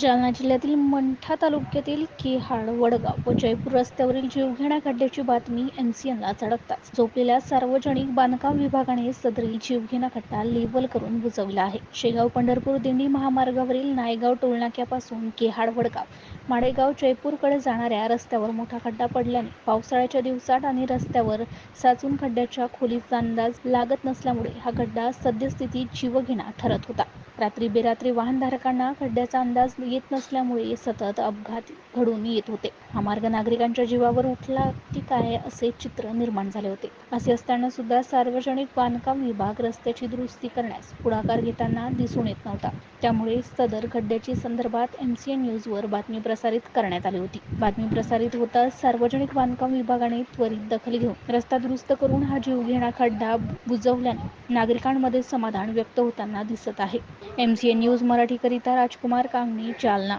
जालना जिल्ह्यातील मंठा तालुक्यातील केहाड वडगाव व जयपूर रस्त्यावरील जीवघेण्या खड्ड्याची बातमी एम सी एनला चढकताच झोपलेल्या सार्वजनिक बांधकाम विभागाने सदरील जीवघेणा खड्डा लेबल करून बुजवला आहे. शेगाव पंढरपूर दिंडी महामार्गावरील नायगाव टोलनाक्यापासून केहाड वडगाव माडेगाव जयपूरकडे जाणाऱ्या रस्त्यावर मोठा खड्डा पडल्याने पावसाळ्याच्या दिवसात आणि रस्त्यावर साचून खड्ड्याच्या खोलीचा अंदाज लागत नसल्यामुळे हा खड्डा सद्यस्थितीत जीवघेणा ठरत होता. रात्री बेरात्री वाहनधारकांना खड्ड्याचा अंदाज येत नसल्यामुळे सतत अपघात घडून येत होते. हा मार्ग नागरिकांच्या जीवावर उठला की काय असे चित्र निर्माण झाले होते. असे असताना सुद्धा सार्वजनिक बांधकाम विभाग रस्त्याची दुरुस्ती करण्यास पुढाकार घेताना दिसून येत नव्हता. त्यामुळे सदर खड्ड्याची संदर्भात एम सी एन न्यूजवर बातमी प्रसारित करण्यात आली होती. बातमी प्रसारित होताच सार्वजनिक बांधकाम विभागाने त्वरित दखल घेऊन रस्ता दुरुस्त करून हा जीवघेणा खड्डा बुजवल्याने नागरिकांमध्ये समाधान व्यक्त होताना दिसत आहे. एम सी एन न्यूज मराठीकरिता राजकुमार कांगणी जालना.